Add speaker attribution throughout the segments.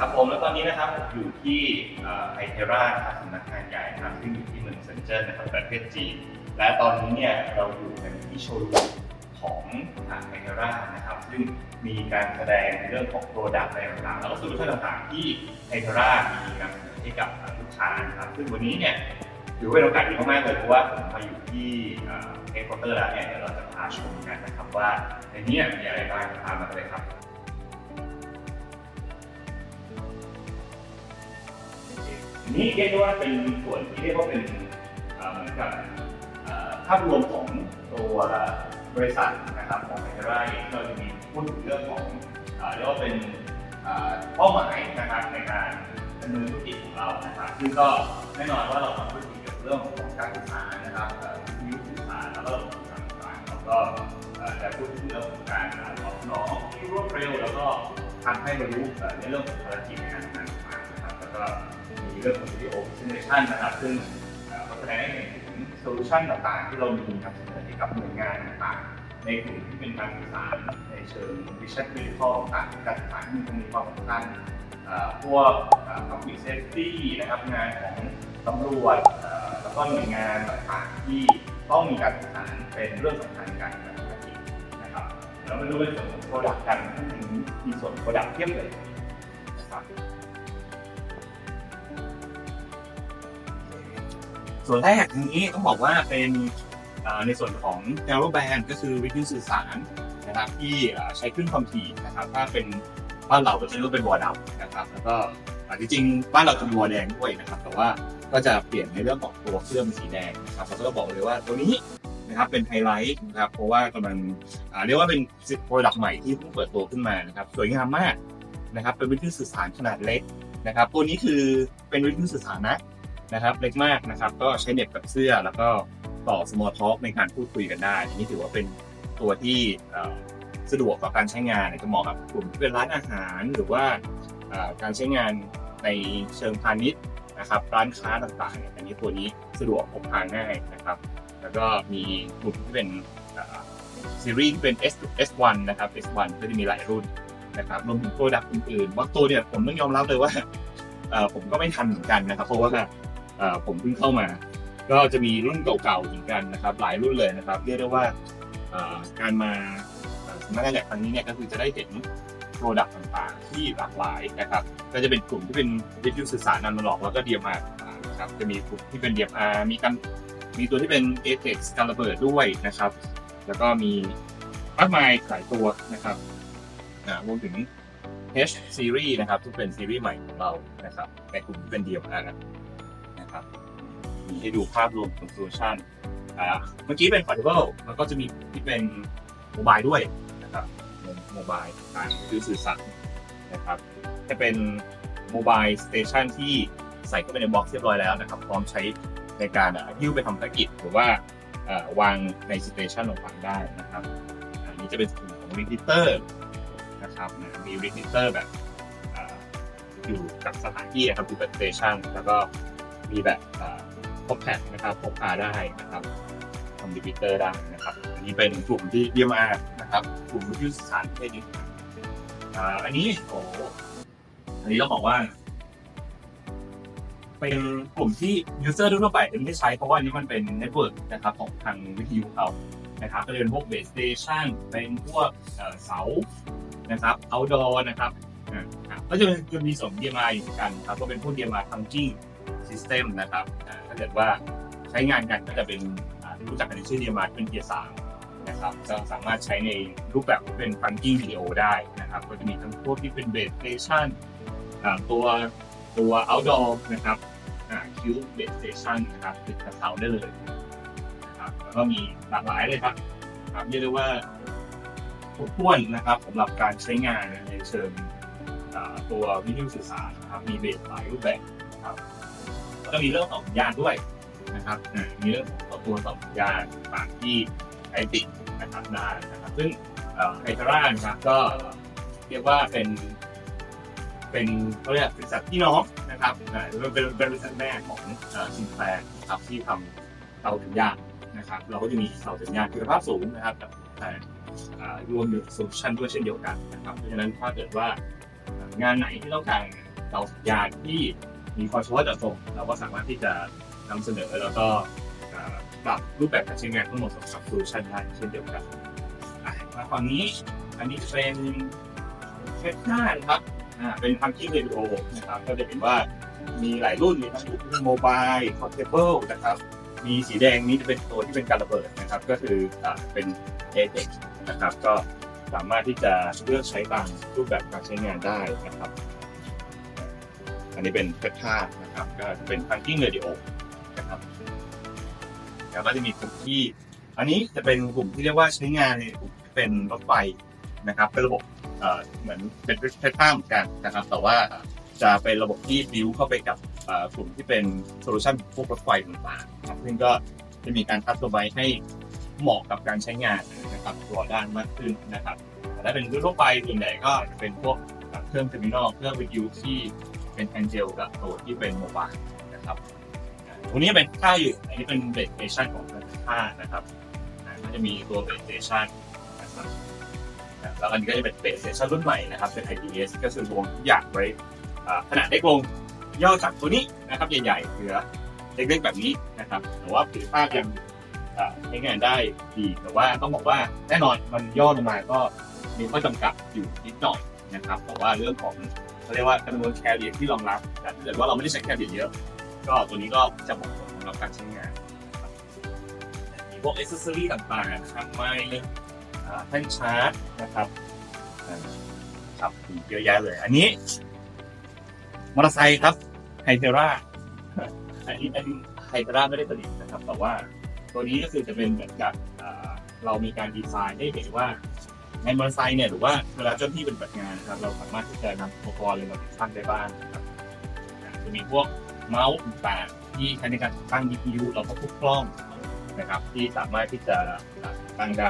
Speaker 1: ครับผมแล้วตอนนี้นะครับผมอยู่ที่ไอเทราครับสำนักงานใหญ่นะครับซึ่งอยู่ที่เมืองเซนเจิ้นนะครับประเทศจีน และตอนนี้เนี่ยเราอยู่กันที่โชว์รูมของทางไอเทรานะครับ ซึ่งมีการแสดงในเรื่องของโปรดักต์อะไรต่างๆแล้วก็สูตรต่างๆที่ไอเทรามีนำเสนอให้กับลูกค้านะครับซึ่งวันนี้เนี่ยถือว่าเป็นโอกาสดีมากๆเลยเพราะว่าผมมาอยู่ที่เอ็กซ์พอร์เตอร์แล้วเนี่ยเดี๋ยวเราจะพาชมกันนะครับว่าในนี้มีอะไรบ้างตามมาเลยครับ นี้เรียกได้ว่าเป็นส่วนที่เรียกว่าเป็นเหมือนกับภาพรวมของตัวบริษัทนะครับของไมเทราเองก็จะมีพูดถึงเรื่องของเรียกว่าเป็นเป้าหมายนะครับในการดำเนินธุรกิจของเรานะครับซึ่งก็แน่นอนว่าเราต้องพูดถึงเกี่ยวกับเรื่องของการสื่อสานะครับวิทยุสื่อสารแล้วก็การสื่อสารแล้วก็เอ่อจะพูดถึงเรื่องของการตอบสนองที่รวดเร็ว แล้วก็ทำให้บรรลุในเรื่องของภารกิจในการทำงานนะครับแล้วก็ เรื่องของวิดีโอ presentation นะครับซึ่งเอ่อเขาแสดงให้เห็นถึงโซลูชันต่างๆ ที่เรามีนำเสนอให้กับหน่วยงานต่างๆ ในกลุ่มที่เป็นการสื่อสารในเชิง vision critical ต่างๆการสื่อสารที่มีความสำคัญพวกเอ่อ public safety นะครับงานของตำรวจแล้วก็หน่วยงานต่างๆที่ต้องมีการสื่อสารเป็นเรื่องสำคัญในการปฏิบัตินะครับเดี๋ยวเรามาดูในส่วนของ product กันซึ่งมีส่วน product เทียบเลยนะครับ ส่วนแรกนี้ต้องบอกว่าเป็นในส่วนของ narrow band ก็คือวิทยุสื่อสารนะครับที่ใช้คลื่นความถี่นะครับ ถ้าเป็นบ้านเราก็จะเรียกเป็นวอร์ดำนะครับ แล้วก็อ่จริงๆบ้านเราจะมีวอร์แดงด้วยนะครับ แต่ว่าก็จะเปลี่ยนในเรื่องของตัวเครื่องเป็นสีแดงนะครับแล้วก็บอกเลยว่าตัวนี้นะครับเป็นไฮไลท์นะครับเพราะว่ากำลังเรียกว่าเป็นโปรดักต์ใหม่ที่เพิ่งเปิดตัวขึ้นมานะครับสวยงามมากนะครับเป็นวิทยุสื่อสารขนาดเล็กนะครับ ตัวนี้คือเป็นวิทยุสื่อสารนะ นะครับ เล็กมากนะครับ ก็ใช้เน็ตกับเสื้อแล้วก็ต่อ small talk ในการพูดคุยกันได้อันนี้ถือว่าเป็นตัวที่สะดวกต่อการใช้งานจะเหมาะกับกลุ่มที่เป็นร้านอาหารหรือว่าการใช้งานในเชิงพาณิชย์นะครับ ร้านค้าต่างๆเนี่ยอันนี้ตัวนี้สะดวกพกพาง่ายนะครับ แล้วก็มีกลุ่มที่เป็นซีรีส์ที่เป็น S S1 นะครับ S1 ก็จะมีหลายรุ่นนะครับรวมถึงโปรดักต์อื่นๆบางตัวเนี่ยผมต้องยอมรับเลยว่าผมก็ไม่ทันเหมือนกันนะครับ เพราะว่า ผมเพิ่งเข้ามา ก็จะมีรุ่นเก่าๆเหมือนกันนะครับ หลายรุ่นเลยนะครับเรียกได้ว่าการมาสำนักงานใหญ่ครั้งนี้เนี่ยก็คือจะได้เห็นโปรดักต์ต่างๆ ที่หลากหลายนะครับ ก็จะเป็นกลุ่มที่เป็นวิทยุสื่อสารนันมาหลอกแล้วก็ DMR ต่านะครับจะมีกลุ่มที่เป็น DMR มีกันมีตัวที่เป็น ATEX การระเบิดด้วยนะครับ แล้วก็มีมากมายหลายตัวนะครับรวมถึง H series นะครับที่เป็นซีรีส์ใหม่ของเรานะครับในกลุ่มที่เป็น DMR นะครับมี ให้ดูภาพรวมของโซลูชันเมื่อกี้เป็น portable แล้วก็จะมีที่เป็นโมบายด้วยนะครับโมบายการคือสื่อสารนะครับจะเป็นโมบายสเตชันที่ใส่เข้าไปในบ็อกซ์เรียบร้อยแล้วนะครับ พร้อมใช้ในการยิ้วไปทำภารกิจหรือว่าวางในสเตชันต่างๆได้นะครับ อันนี้จะเป็นส่วนของรีพิเตอร์นะครับมีรีพิเตอร์แบบออยู่กับสถานที่นะครับอยู่กับสเตชันแล้วก็มีแบบ พกแพดนะครับพกพาได้นะครับทำดิจิเตอร์ได้นะครับ อันนี้เป็นกลุ่มที่เยี่ยมมากนะครับ กลุ่มวิทยุสื่อสารเภทนี้อ่าอันนี้โอ้โหอันนี้ต้องบอกว่า เป็นกลุ่มที่ user ทั่วไปจะไม่ได้ใช้เพราะว่าอันนี้มันเป็นเน็ตเวิร์กนะครับของทางวิทยุเขานะครับก็เป็นพวกเบสสเตชันเป็นพวกเสานะครับ outdoor นะครับอ่าก็จะมีจะมีส่วน DMI อยู่เหมือนกันครับก็เป็นพวก DMI trunking system นะครับอ่าถ้าเกิดว่าใช้งานกันก็จะเป็นอ่ารู้จักกันในชื่อ DMI เป็นเกียร์สามนะครับจะสามารถใช้ในรูปแบบที่เป็น trunking video ได้นะครับ ก็จะมีทั้งพวกที่เป็น base station อ่าตัวตัว outdoor นะครับอ่า cube base station นะครับติดกับเสาได้เลยนะครับแล้วก็มีหลากหลายเลยครับครับเรียกได้ว่าครบถ้วนนะครับสำหรับการใช้งานในเชิงอ่าตัววิทยุสื่อสารนะครับมีเบสหลายรูปแบบ แล้วก็มีเรื่องของสัญญาณด้วยนะครับมีเรื่องของตัวสัญญาณต่างที่ใช้ติดนะครับได้นะครับ ซึ่งไอทาร่านะครับก็เรียกว่าเป็น เป็นเขาเรียกบริษัทพี่น้องนะครับเป็นเป็นบริษัทแม่ของซินแคลนะครับที่ทำเตาสัญญาณนะครับ เราก็จะมีเตาสัญญาณคุณภาพสูงนะครับแต่รวมอยู่โซลูชันด้วยเช่นเดียวกันนะครับ เพราะฉะนั้นถ้าเกิดว่างานไหนที่ต้องการเสาสัญญาณที่ มีความเฉพาะเจาะจงเราก็สามารถที่จะนำเสนอแล้วก็ปรับรูปแบบการใช้งานทั้งหมดสำหรับโซลูชันได้เช่นเดียวกันมาฝั่งนี้อันนี้เป็นเทปหน้านะครับเป็นพังกิ้งเรดิโอนะครับก็จะเห็นว่ามีหลายรุ่นมีทั้งโมบายคอร์เทเบิลนะครับ มีสีแดงนี้จะเป็นตัวที่เป็นการระเบิดนะครับ ก็คืออเป็น a t e x นะครับ ก็สามารถที่จะเลือกใช้ตามรูปแบบการใช้งานได้นะครับ อันนี้เป็นเพชรานะครับ ก็เป็นพังกิ้งเรดิโอนะครับแล้วก็จะมีกลุ่มที่ อันนี้จะเป็นกลุ่มที่เรียกว่าใช้งานในกลุ่มที่เป็นรถไฟนะครับเป็นระบบเหมือนเป็นเพชราเหมือนกันนะครับ แต่ว่าจะเป็นระบบที่บิวเข้าไปกับกลุ่มที่เป็นโซลูชันพวกรถไฟต่างๆนะครับซึ่งก็จะมีการคัดตัวไว้ให้เหมาะกับการใช้งานนะครับตัวด้านมากขึ้นนะครับแต่ถ้าเป็นรุ่นทั่วไปส่วนใหญ่ก็จะเป็นพวกเครื่องเทอร์มินอลเครื่องวิทยุที่ เป็นแอนเจลกับตัวที่เป็นโมบายนะครับตรงนี้เป็นค่าอยู่ อันนี้เป็นเบสเตชันของค่านะครับก็จะมีตัวเบสเตชันนะครับแล้วอันนี้ก็จะเป็นเบสเตชันรุ่นใหม่นะครับเป็น IPS ก็คือรวมทุกอย่างไว้ขนาดเล็กลงย่อจากตัวนี้นะครับใหญ่ๆเหลือเล็กๆแบบนี้นะครับแต่ว่าผิวภาพยังใช้งานได้ดีแต่ว่าต้องบอกว่าแน่นอนมันย่อลงมาก็มีข้อจำกัดอยู่นิดหน่อยนะครับแต่ว่าเรื่องของ เขาเรียกว่าจำนวนแคเรียที่รองรับแต่ถ้าเกิดว่าเราไม่ได้ใช้แคเรียเยอะ ก็ตัวนี้ก็จะเหมาะสมสำหรับการใช้งานมีพวกอ c เซสซอรี่ต่างๆนะครับไม่อ่าแท่นชาร์จนะครับครับมีเยอะแยะเลย อันนี้มอเตอร์ไซค์ครับไฮเทราอันนี้อันนี้ไฮเทราไม่ได้ผลิตนะครับ แต่ว่าตัวนี้ก็คือจะเป็นเหมือนกับอ่เรามีการดีไซน์ให้เห็นว่า ในมอเตอร์ไซค์เนี่ยหรือว่าเวลาเจ้าหน้าที่ปฏิบัติงานนะครับ เราสามารถที่จะนำอุปกรณ์เลยมาติดตั้งได้บ้างนะครับจะมีพวกเมาส์ต่างๆที่ใช้ในการติดตั้ง GPU แล้วก็พวกกล้องนะครับ ที่สามารถที่จะตั้งได้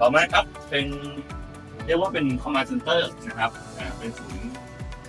Speaker 1: ต่อมาครับเป็นเรียกว่าเป็น command center นะครับเป็นศูนย์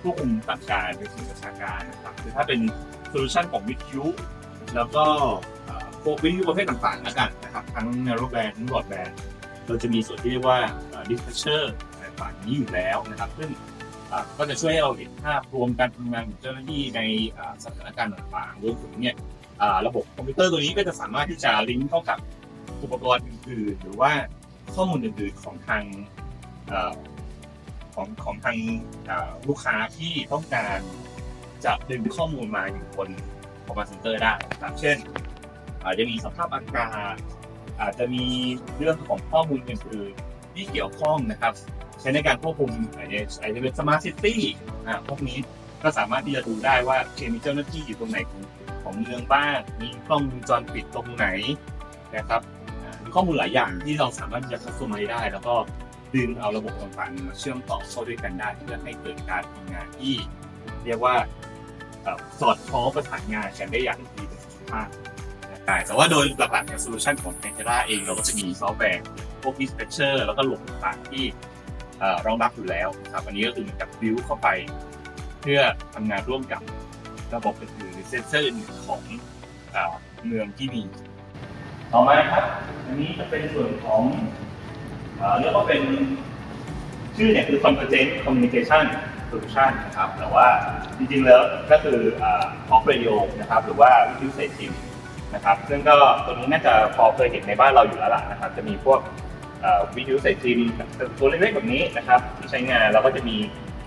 Speaker 1: ควบคุมสั่งการเป็นศูนย์ประชาการนะครับคือถ้าเป็นโซลูชันของวิทยุแล้วก็พวกวิทยุประเภทต่างๆแล้วกันนะครับ ทั้ง narrow band ทั้ง broadband เราจะมีส่วนที่เรียกว่า dispatcher อะไรต่างๆนี้อยู่แล้วนะครับ ซึ่งก็จะช่วยให้เราเห็นภาพรวมการทำงานของเจ้าหน้าที่ในสถานการณ์ต่างๆรวมถึงเนี่ยระบบคอมพิวเตอร์ตัวนี้ก็จะสามารถที่จะลิงก์เข้ากับอุปกรณ์อื่นๆหรือว่าข้อมูลอื่นๆของทางอของของทางลูกค้าที่ต้องการจะดึงข้อมูลมาอยู่บน Command Center ได้ครับเช่นอาจจะมีสภาพอากาศ อาจจะมีเรื่องของข้อมูลอื่นๆที่เกี่ยวข้องนะครับ ใช้ในการควบคุมอาจจะอาจะเป็นสมาร์ทซิตี้อ่าพวกนี้ก็สามารถที่จะดูได้ว่าเคมีเจ้าหน้าที่อยู่ตรงไหนของของเมืองบ้างมีกล้องวงจรปิดตรงไหนนะครับข้อมูลหลายอย่างที่เราสามารถจะคัสตอมไมได้ แล้วก็ดึงเอาระบบต่างๆมาเชื่อมต่อเข้าด้วยกันได้เพื่อให้เกิดการทำงานที่เรียกว่าสอดคล้องประสานงานกันได้อย่างดีประสิทธิภาพ ได้แต่ว่าโดยหลักๆในโซลูชันของ a n g e l a เองเราก็จะมีซอฟต์แวร์พวก dispatcher แล้วก็หลบต่างๆที่รองรับอยู่แล้วครับอันนี้ก็คือเหมือนกับบิวเข้าไป เพื่อทำงานร่วมกับระบบอื่นๆหรือเซนเซอร์อื่นๆของเมืองที่มี ต่อมาครับอันนี้จะเป็นส่วนของเรียกว่าเป็นชื่อเนี่ยคือ Convergent Communication Solution นะครับแต่ว่าจริงๆแล้วก็คือ Talk Radio นะครับ หรือว่าวิทยุเสียงจิม นะครับ ซึ่งก็ตัวนี้น่าจะพอเคยเห็นในบ้านเราอยู่แล้วล่ะนะครับ จะมีพวกวิทยุใสายซิมตัวเล็กๆแบบนี้นะครับ ที่ใช้งานแล้วก็จะมี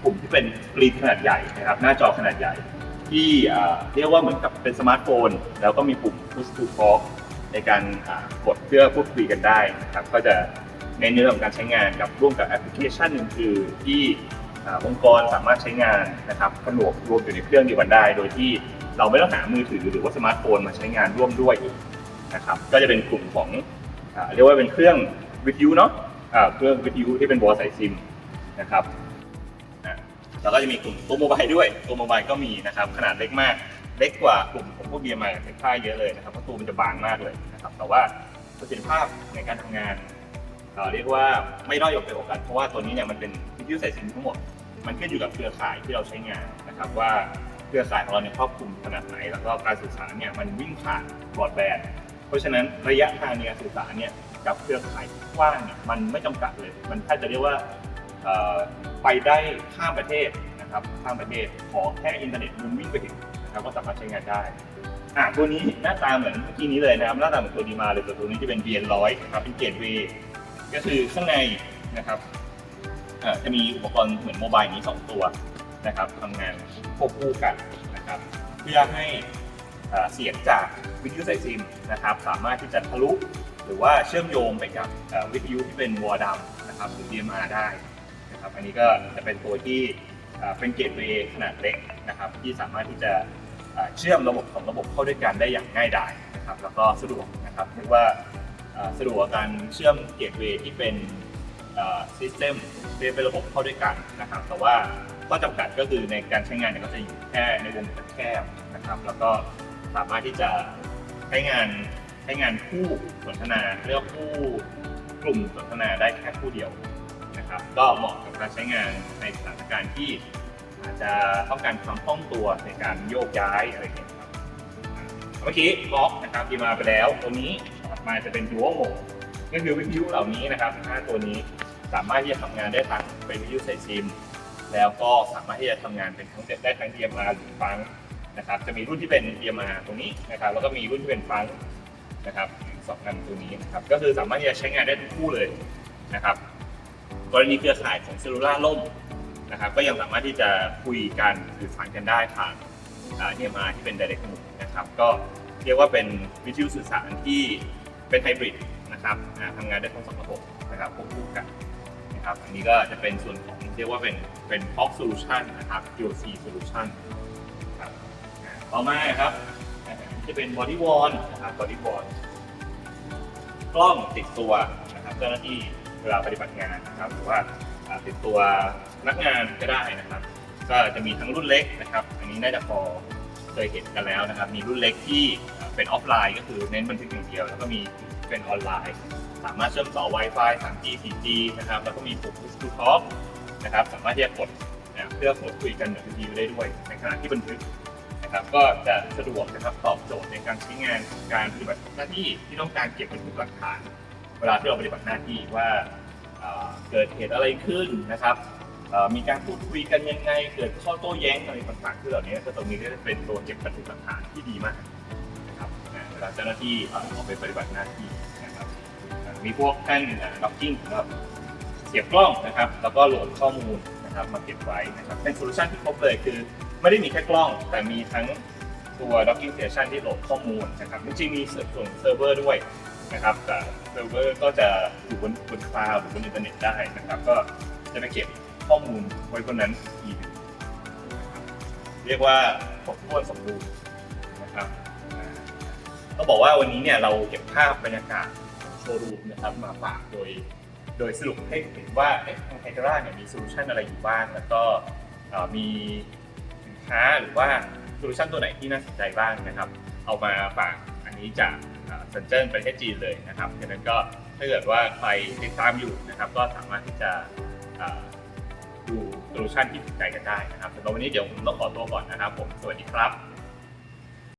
Speaker 1: กลุ่มที่เป็นสกรีนขนาดใหญ่นะครับ หน้าจอขนาดใหญ่ ที่เรียกว่าเหมือนกับเป็นสมาร์ทโฟน แล้วก็มีปุ่ม push to talk ในการกดเพื่อพูดคุยกันได้นะครับ ก็จะในเรื่องของการใช้งานกับร่วมกับแอปพลิเคชันอื่นๆที่อ่าองค์กรสามารถใช้งานนะครับผนวกรวมอยู่ในเครื่องเดียวกันได้ โดยที่ เราไม่ต้องหามือถือหรือว่าสมาร์ทโฟนมาใช้งานร่วมด้วยอีกนะครับก็จะเป็นกลุ่มของเรียกว่าเป็นเครื่องวิทยุเนาะเครื่องวิทยุที่เป็นบอสายซิมนะครับแล้วก็จะมีกลุ่มตัวโมบายด้วยตัวโมบายก็มีนะครับขนาดเล็กมาก เล็กกว่ากลุ่มของพวกเบียร์มาเป็นค่าเยอะเลยนะครับเพราะตัวมันจะบางมากเลยนะครับแต่ว่าประสิทธิภาพในการทำงานเอ่อเรียกว่าไม่ด้อยกว่ากันเพราะว่าตัวนี้เนี่ยมันเป็นวิทยุสายสินทั้งหมดมันขึ้นอยู่กับเครือข่ายที่เราใช้งานนะครับว่า เครือข่ายของเราเนี่ยครอบคลุมขนาดไหน แล้วก็การสื่อสารเนี่ยมันวิ่งผ่านบรอดแบนด์เพราะฉะนั้นระยะทางในการสื่อสารเนี่ยกับเครือข่ายกว้างเนี่ยมันไม่จำกัดเลย มันแทบจะเรียกว่าไปได้ข้ามประเทศนะครับข้ามประเทศขอแค่อินเทอร์เน็ตมันวิ่งไปถึงนะครับก็สามารถใช้งานได้อะตัวนี้หน้าตาเหมือนเมื่อกี้นี้เลยนะครับหน้าตาเหมือนตัวดีมาเลยแต่ตัวนี้จะเป็น BN100 นะครับเป็นเกตเวย์ก็คือข้างในนะครับจะมีอุปกรณ์เหมือนโมบายนี้สองตัว นะครับทำงานควบคู่กันนะครับ เพื่อให้เสียงจากวิทยุสายซิมนะครับ สามารถที่จะทะลุหรือว่าเชื่อมโยงไปกับวิทยุที่เป็นวอดัมนะครับหรือ DMR ได้นะครับ อันนี้ก็จะเป็นตัวที่เป็นเกตเวย์ขนาดเล็กนะครับ ที่สามารถที่จะเชื่อมระบบของระบบเข้าด้วยกันได้อย่างง่ายดายนะครับแล้วก็สะดวกนะครับเรียกว่าสะดวกการเชื่อมเกตเวย์ที่เป็นซิสเต็มที่เป็นระบบเข้าด้วยกันนะครับ แต่ว่า ข้อจำกัดก็คือในการใช้งานเนี่ยก็จะอยู่แค่ในวงแคบนะครับ แล้วก็สามารถที่จะใช้งานใช้งานคู่สนทนาเรียกคู่กลุ่มสนทนาได้แค่คู่เดียวนะครับ ก็เหมาะกับการใช้งานในสถานการณ์ที่อาจจะต้องการความคล่องตัวในการโยกย้ายอะไรอย่างเงี้ยครับเมื่อกี้ล็อกนะครับที่มาไปแล้วตัวนี้ถัดมาจะเป็น dual mode ก็คือวิทยุเหล่านี้นะครับ5ตัวนี้สามารถที่จะทำงานได้ทั้งเป็นวิทยุสายซิม แล้วก็สามารถที่จะทำงานเป็นทั้งได้ทั้ง DMR หรือฟังนะครับจะมีรุ่นที่เป็น DMR ตรงนี้นะครับแล้วก็มีรุ่นที่เป็นฟังนะครับสองอันตัวนี้นะครับก็คือสามารถที่จะใช้งานได้ทั้งคู่เลยนะครับกรณีเครือข่ายของเซลลูล่าล่มนะครับก็ยังสามารถที่จะคุยกันสื่อสารกันได้ผ่าน DMR ที่เป็น Direct Mode นะครับก็เรียกว่าเป็นวิทยุสื่อสารที่เป็นไฮบริดนะครับทำงานได้ทั้งสองระบบนะครับควบคู่กัน นะครับอันนี้ก็จะเป็นส่วนของเรียกว่าเป็นเป็น POC Solution นะครับ QC Solution ครับต่อมาครับอ่าจะเป็น Body Worn นะครับ Body Worn กล้องติดตัวนะครับเจ้าหน้าที่เวลาปฏิบัติงานนะครับหรือว่าติดตัวพนักงานก็ได้นะครับ ก็จะมีทั้งรุ่นเล็กนะครับ อันนี้น่าจะพอเคยเห็นกันแล้วนะครับ มีรุ่นเล็กที่เป็นออฟไลน์ก็คือเน้นบันทึกอย่างเดียว แล้วก็มี เป็นออนไลน์ สามารถเชื่อมต่อ Wi-Fi 3G 4G นะครับ แล้วก็มีปุ่ม Push to Talk นะครับ สามารถที่จะกดนะเพื่อกดคุยกันเหมือนวิดีโอได้ด้วย ในขณะที่บันทึกนะครับ ก็จะสะดวกนะครับตอบโจทย์ในการใช้งานการปฏิบัติหน้าที่ที่ต้องการเก็บบันทึกหลักฐาน เวลาที่เราปฏิบัติหน้าที่ว่าเกิดเหตุอะไรขึ้นนะครับมีการพูดคุยกันยังไง เกิดข้อโต้แย้งอะไรต่างๆที่เหล่านี้ก็ตรงนี้ก็จะเป็นตัวเก็บบันทึกหลักฐานที่ดีมาก เวลาเจ้าหน้าที่เอ่อกไปปฏิบัติหน้าที่นะครับมีพวกแท่นล็อกกิ้งสำหรับเสียบกล้องนะครับ แล้วก็โหลดข้อมูลนะครับมาเก็บไว้นะครับเป็นโซลูชันที่ครบเลยคือ ไม่ได้มีแค่กล้อง แต่มีทั้งตัว docking station ที่โหลดข้อมูลนะครับจริงๆมีส่วนเซิร์ฟเวอร์ด้วยนะครับแต่เซิร์ฟเวอร์ก็จะอยู่บนบนคลาวด์หรือบนอินเทอร์เน็ตได้นะครับ ก็จะไปเก็บข้อมูลไว้บนนั้นอีกเรียกว่าครบถ้วนสมบูรณ์นะครับอ่า ต้องบอกว่าวันนี้เนี่ยเราเก็บภาพบรรยากาศโชว์รูมนะครับมาฝากโดย โดยสรุปให้เห็นว่าเอ๊ะทางไทเทราเนี่ยมีโซลูชันอะไรอยู่บ้าง แล้วก็มีสินค้าหรือว่าโซลูชันตัวไหนที่น่าสนใจบ้างนะครับ เอามาฝากอันนี้จากสันเจิ้นประเทศจีนเลยนะครับดังนั้นก็ถ้าเกิดว่าใครติดตามอยู่นะครับ ก็สามารถที่จะดูโซลูชันที่ถูกใจกันได้นะครับสำหรับวันนี้เดี๋ยวผมต้องขอตัวก่อนนะครับ ผมสวัสดีครับ